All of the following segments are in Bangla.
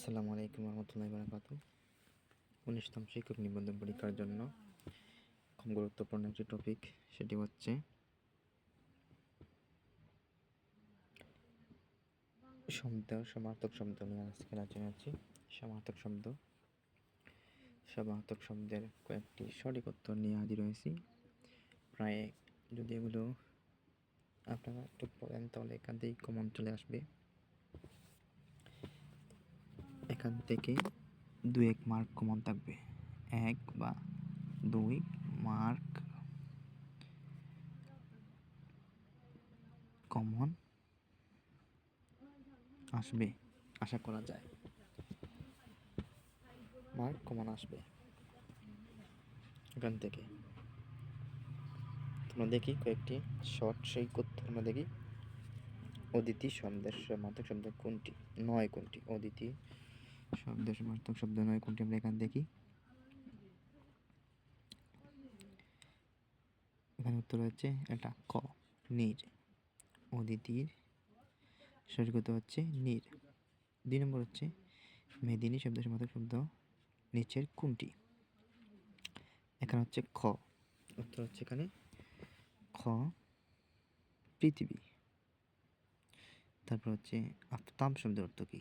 আসসালামু আলাইকুম রহমতুল্লাহ বারাকাত উনিশতম শিক্ষক নিবন্ধন পরীক্ষার জন্য খুব গুরুত্বপূর্ণ একটি টপিক সেটি হচ্ছে শব্দ, সমার্থক শব্দ নিয়ে আজকে আলোচনা আছি সমার্থক শব্দ, সমার্থক শব্দের কয়েকটি সঠিক উত্তর নিয়ে হাজির হয়েছি। প্রায় যদি এগুলো আপনারা একটু পড়েন, তাহলে এখান থেকেই কমন চলে আসবে। এখান থেকে দুই এক মার্ক কমন থাকবে। এক বা দুই মার্ক কমন আসবে, আশা করা যায়। মার্ক কমন আসবে এখান থেকে। তোমরা দেখি কয়েকটি শর্ট সেই করতে আমরা দেখি। অদিতি শব্দের সমার্থক শব্দ কোনটি? নয় কোনটি? অদিতি শব্দের সমার্থক শব্দ নয় কোনটি আমরা এখানে দেখি? এখানে উত্তর হচ্ছে এটা ক, নীর। অদিতির। সঠিক হচ্ছে নীর। দুই নম্বর হচ্ছে মেদিনী শব্দের সমার্থক শব্দ নিচের কোনটি? এখানে হচ্ছে খ। উত্তর হচ্ছে এখানে খ, পৃথিবী। তারপর হচ্ছে আফতাব শব্দের অর্থ কী?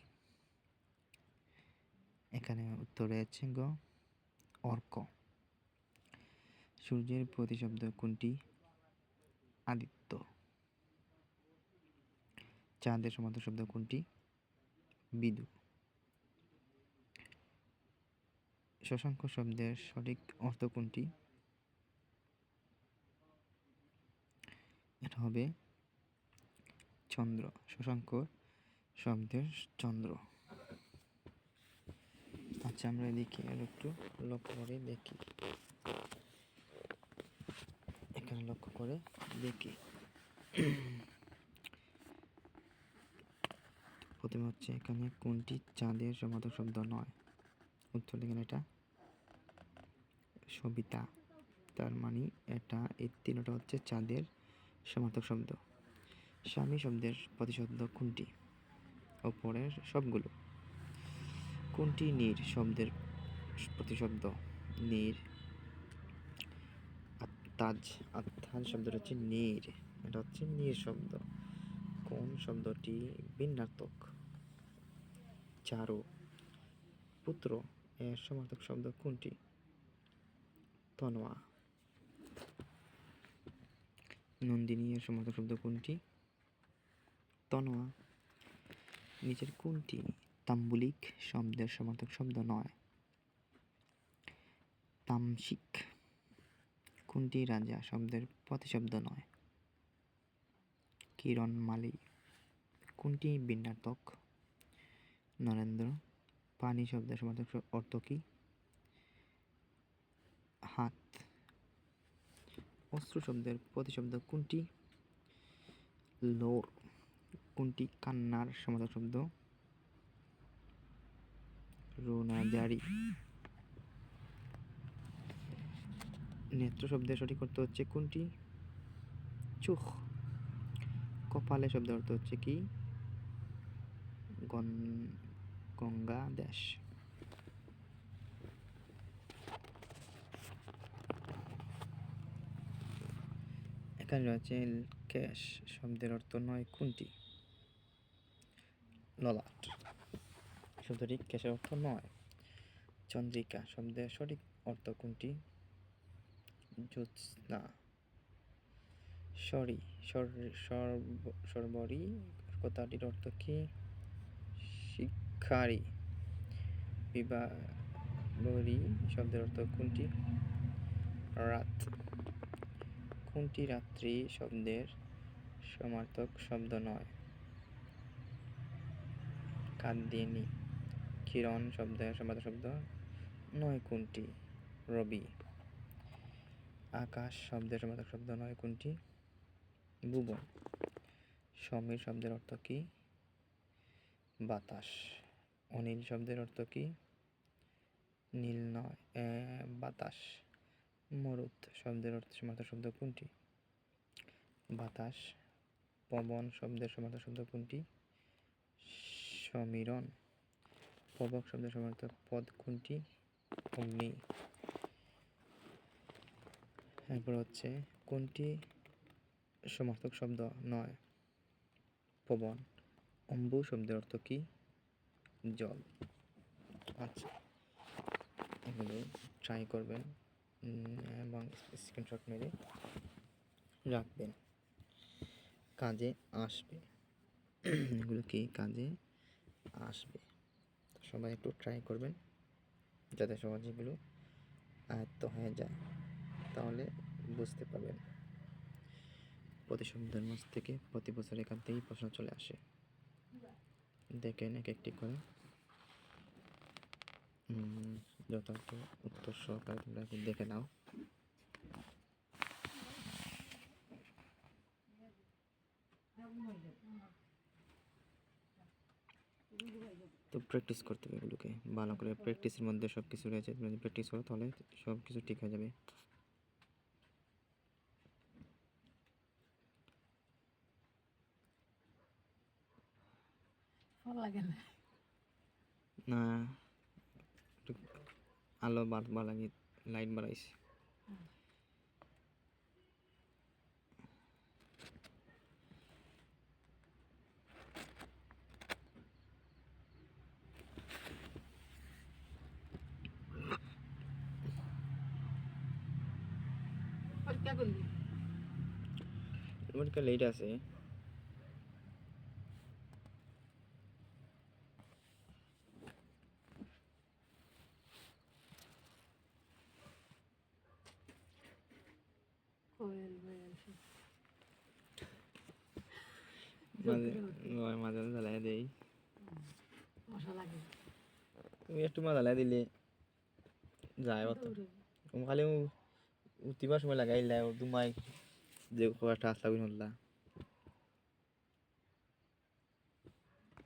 এখানে উত্তর রয়েছে গ, অর্ক। সূর্যের প্রতিশব্দ কোনটি? আদিত্য। চাঁদের সমান্তর শব্দ কোনটি? বিদু শশাঙ্ক শব্দের সঠিক অর্থ কোনটি? এটা হবে চন্দ্র। শশাঙ্ক শব্দের চন্দ্র। আচ্ছা আমরা এদিকে আর একটু লক্ষ্য করে দেখি। এখানে লক্ষ্য করে দেখি। প্রথমে হচ্ছে এখানে কোনটি চাঁদের সমার্থক শব্দ নয়? উত্তর লিখেন এটা। সবিতা, তার মানে এটা, এই তিনটা হচ্ছে চাঁদের সমার্থক শব্দ। স্বামী শব্দের প্রতিশব্দ কোনটি? ওপরের সবগুলো। কোনটি নীর শব্দের প্রতিশব্দ? নীর আত্মাজ আত্মাজ শব্দটা হচ্ছে নীর। এটা হচ্ছে নীর শব্দ। কোন শব্দটি বিন্যার্থক চারু। পুত্র, এর সমার্থক শব্দ কোনটি? তনোয়া। নন্দিনী, এর সমার্থক শব্দ কোনটি? তনোয়া। নিচের কোনটি? তাম্বুলিক শব্দের সমার্থক শব্দ নয়। তামসিক। কোনটি রাজা শব্দের প্রতিশব্দ নয়? কিরণ মালি। কোনটি বিন্যার্থক? নরেন্দ্র। পানি শব্দের সমার্থক অর্থ কি? হাত। অস্ত্র শব্দের প্রতিশব্দ কোনটি? লোর। কোনটি কান্নার সমার্থক শব্দ? রোনাজারি। নেত্র শব্দের সঠিক অর্থ হচ্ছে কোনটি? চোখ। কপালে শব্দের অর্থ হচ্ছে কি? গঙ্গা দেশ। এখানে রয়েছে ক্যাশ শব্দের অর্থ নয়, কোনটি? ললাট। শব্দটি ক্যাশের অর্থ নয়। চন্দ্রিকা শব্দের সঠিক অর্থ কোনটি? জ্যোৎস্না। সরি সর্বরি কথাটির অর্থ কি? শিক্ষারি। বিবাহরি শব্দের অর্থ কোনটি? রাত। কোনটি রাত্রি শব্দের সমার্থক শব্দ নয়? কান্দিনী। কিরণ শব্দ সমার্থক শব্দ, নয় কোনটি? রবি। আকাশ শব্দের সমার্থক শব্দ, নয় কোনটি? ভুবন সমীর শব্দের অর্থ কি? বাতাস। অনিল শব্দের অর্থ কি? নীল নয় বাতাস। মরুত শব্দের অর্থ সমার্থক শব্দ কোনটি? বাতাস। পবন শব্দের সমার্থক শব্দ কোনটি? সমীরণ। পবক শব্দ সমার্থক পদ কোনটি? অগ্নি। এরপর হচ্ছে, কোনটি সমার্থক শব্দ নয়? পবন অম্বু শব্দের অর্থ কি? জল। আচ্ছা। এগুলো ট্রাই করবেন এবং স্ক্রিনশট মেরে রাখবেন। কাজে আসবে। এগুলো কি? কাজে আসবে। সবাই একটু ট্রাই করবেন, যাতে সহজেগুলো আয়ত্ত হয়ে যায়, তাহলে বুঝতে পারবেন। প্রতি শব্দের থেকে প্রতি বছর এখান থেকেই প্রশ্ন চলে আসে। দেখেন এক একটি করে। যথার্থ উত্তর সহকারে তোমরা দেখে নাও। তো প্র্যাকটিস করতে হবে এগুলোকে। ভালো করে প্র্যাকটিসের মধ্যে সব কিছু রয়েছে। তুমি যদি প্র্যাকটিস করো তাহলে সব কিছু ঠিক হয়ে যাবে। লাগে না। আলো বাড়বা লাগে লাইট বাড়াইছে পরীক্ষা লেট আছে। মাঝে মাঝে জ্বালাই দেই। তুমি একটু মা জ্বালাই দিলে। যায় অত। খালি উঠিবার সময় লাগাইলা দুমাই যে কটা আসলা